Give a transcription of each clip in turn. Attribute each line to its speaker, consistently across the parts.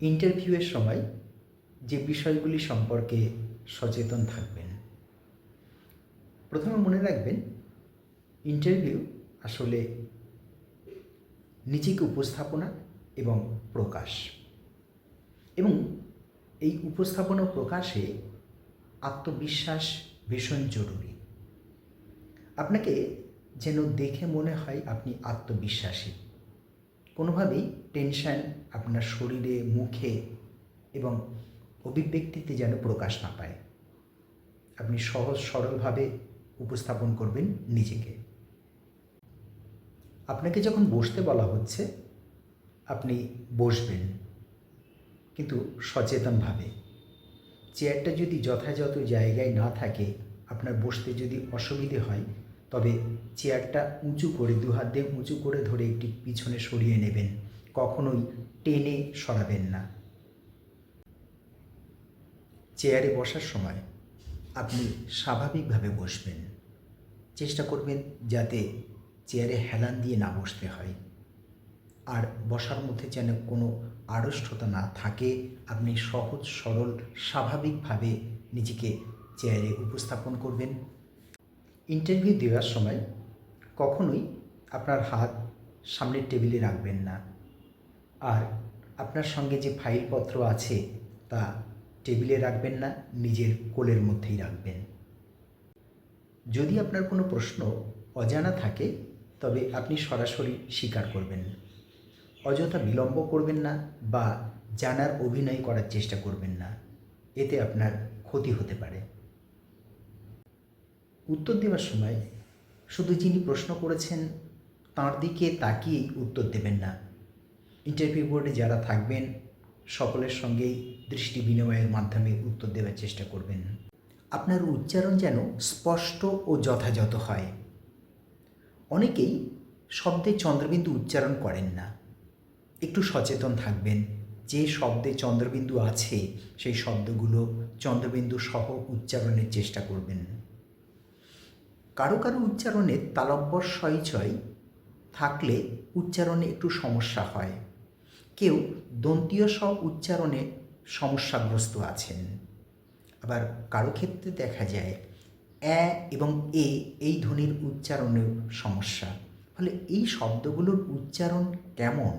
Speaker 1: ইন্টারভিউয়ের সময় যে বিষয়গুলি সম্পর্কে সচেতন থাকবেন। প্রথমে মনে রাখবেন ইন্টারভিউ আসলে নিজেকে উপস্থাপনা এবং প্রকাশ। এবং এই উপস্থাপনা প্রকাশে আত্মবিশ্বাস ভীষণ জরুরি। আপনাকে যেন দেখে মনে হয় আপনি আত্মবিশ্বাসী। কোনোভাবেই টেনশন আপনার শরীরে, মুখে এবং অভিব্যক্তিতে যেন প্রকাশ না পায়। আপনি সহজ, সরলভাবে উপস্থাপন করবেন নিজেকে। আপনাকে যখন বসতে বলা হচ্ছে, আপনি বসবেন, কিন্তু সচেতনভাবে। চেয়ারটা যদি যথাযথ জায়গায় না থাকে, আপনার বসতে যদি অসুবিধে হয় তবে চেয়ারটা উঁচু করে দু হাত দিয়ে উঁচু করে ধরে একটি পিছনে সরিয়ে নেবেন। কখনোই টেনে সরাবেন না। চেয়ারে বসার সময় আপনি স্বাভাবিকভাবে বসবেন। চেষ্টা করবেন যাতে চেয়ারে হেলান দিয়ে না বসতে হয়। আর বসার মধ্যে যেন কোনো আড়ষ্টতা না থাকে, আপনি সহজ, সরল, স্বাভাবিকভাবে নিজেকে চেয়ারে উপস্থাপন করবেন। ইন্টারভিউ দেওয়ার সময় কখনোই আপনার হাত সামনের টেবিলে রাখবেন না। আর আপনার সঙ্গে যে ফাইলপত্র আছে তা টেবিলে রাখবেন না, নিজের কোলের মধ্যেই রাখবেন। যদি আপনার কোনো প্রশ্ন অজানা থাকে, তবে আপনি সরাসরি স্বীকার করবেন। অযথা বিলম্ব করবেন না বা জানার অভিনয় করার চেষ্টা করবেন না। এতে আপনার ক্ষতি হতে পারে। উত্তর দেওয়ার সময় শুধু যিনি প্রশ্ন করেছেন, তাঁর দিকে তাকিয়েই উত্তর দেবেন না। ইন্টারভিউ বোর্ডে যারা থাকবেন, সকলের সঙ্গেই দৃষ্টি বিনিময়ের মাধ্যমে উত্তর দেওয়ার চেষ্টা করবেন। আপনার উচ্চারণ যেন স্পষ্ট ও যথাযথ হয়। অনেকেই শব্দে চন্দ্রবিন্দু উচ্চারণ করেন না। একটু সচেতন থাকবেন, যে শব্দে চন্দ্রবিন্দু আছে, সেই শব্দগুলো চন্দ্রবিন্দু সহ উচ্চারণের চেষ্টা করবেন। কারও কারও উচ্চারণে তালব্বর ছয় থাকলে উচ্চারণে একটু সমস্যা হয়। কেউ দন্তীয় স উচ্চারণে সমস্যাগ্রস্ত আছেন। আবার কারও ক্ষেত্রে দেখা যায়, অ্যা এবং এ এই ধ্বনির উচ্চারণেও সমস্যা। ফলে এই শব্দগুলোর উচ্চারণ কেমন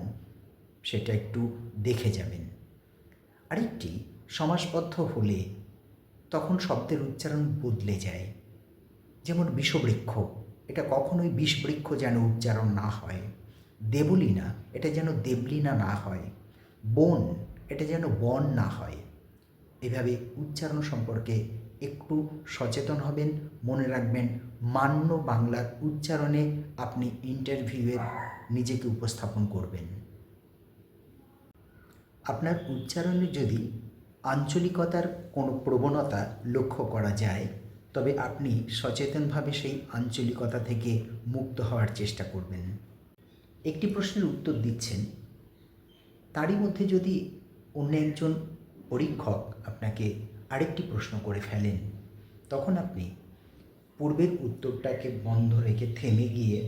Speaker 1: সেটা একটু দেখে যাবেন। আরেকটি সমাসবদ্ধ হলে তখন শব্দের উচ্চারণ বদলে যায়। যেমন বিষবৃক্ষ, এটা কখনোই বিষবৃক্ষ যেন উচ্চারণ না হয়। দেবলিনা, এটা যেন দেবলিনা না হয়। বন, এটা যেন বন না হয়। এভাবে উচ্চারণ সম্পর্কে একটু সচেতন হবেন, মনে রাখবেন, মান্য বাংলার উচ্চারণে আপনি ইন্টারভিউয়ের নিজেকে উপস্থাপন করবেন। আপনার উচ্চারণে যদি আঞ্চলিকতার কোনো প্রবণতা লক্ষ্য করা যায় তবে আপনি সচেতনভাবে সেই আঞ্চলিকতা থেকে মুক্ত হওয়ার চেষ্টা করবেন। একটি প্রশ্নের উত্তর দিচ্ছেন, তারই মধ্যে যদি অন্য একজন পরীক্ষক আপনাকে আরেকটি প্রশ্ন করে ফেলেন, তখন আপনি পূর্বের উত্তরটাকে বন্ধ রেখে থেমে গিয়ে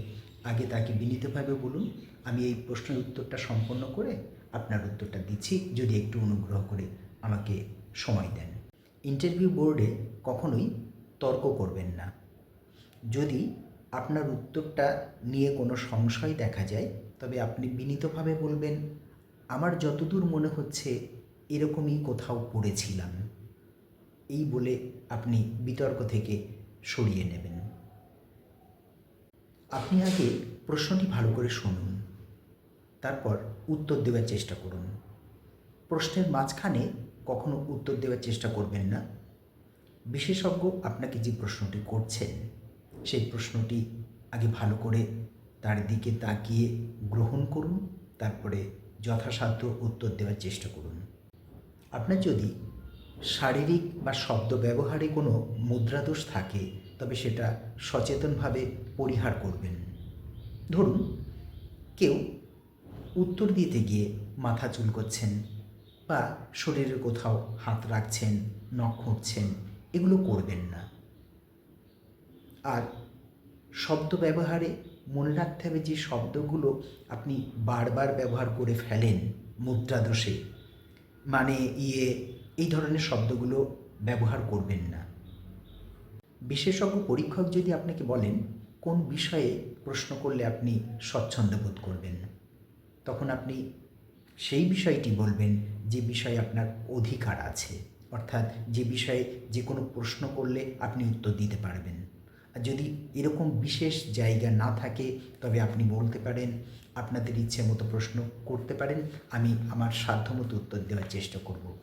Speaker 1: আগে তাকে বিনীতভাবে বলুন, আমি এই প্রশ্নের উত্তরটা সম্পন্ন করে আপনার উত্তরটা দিচ্ছি, যদি একটু অনুগ্রহ করে আমাকে সময় দেন। ইন্টারভিউ বোর্ডে কখনোই তর্ক করবেন না। যদি আপনার উত্তরটা নিয়ে কোনো সংশয় দেখা যায়, তবে আপনি বিনীতভাবে বলবেন, আমার যতদূর মনে হচ্ছে, এরকমই কোথাও পড়েছিলাম। এই বলে আপনি বিতর্ক থেকে সরিয়ে নেবেন। আপনি আগে প্রশ্নটি ভালো করে শুনুন, তারপর উত্তর দেওয়ার চেষ্টা করুন। প্রশ্নের মাঝখানে কখনো উত্তর দেওয়ার চেষ্টা করবেন না। বিশেষজ্ঞ আপনাকে যে প্রশ্নটি করছেন, সেই প্রশ্নটি আগে ভালো করে তার দিকে তাকিয়ে গ্রহণ করুন, তারপরে যথাসাধ্য উত্তর দেওয়ার চেষ্টা করুন। আপনার যদি শারীরিক বা শব্দ ব্যবহারে কোনো মুদ্রাদোষ থাকে, তবে সেটা সচেতনভাবে পরিহার করবেন। ধরুন, কেউ উত্তর দিতে গিয়ে মাথা চুলকোচ্ছেন বা শরীরের কোথাও হাত রাখছেন, নখ খুঁড়ছেন এগুলো করবেন না। আর শব্দ ব্যবহারে মনে রাখতে হবে যে শব্দগুলো আপনি বারবার ব্যবহার করে ফেলেন মুদ্রাদোষে। মানে ইয়ে এই ধরনের শব্দগুলো ব্যবহার করবেন না। বিশেষজ্ঞ পরীক্ষক যদি আপনাকে বলেন কোন বিষয়ে প্রশ্ন করলে আপনি স্বচ্ছন্দ বোধ করবেন, তখন আপনি সেই বিষয়টি বলবেন যে বিষয়ে আপনার অধিকার আছে। অর্থাৎ যে বিষয়ে যে কোনো প্রশ্ন করলে আপনি উত্তর দিতে পারবেন। আর যদি এরকম বিশেষ জায়গা না থাকে, তবে আপনি বলতে পারেন, আপনাদের ইচ্ছে মতো প্রশ্ন করতে পারেন, আমি আমার সাধ্যমতো উত্তর দেওয়ার চেষ্টা করব।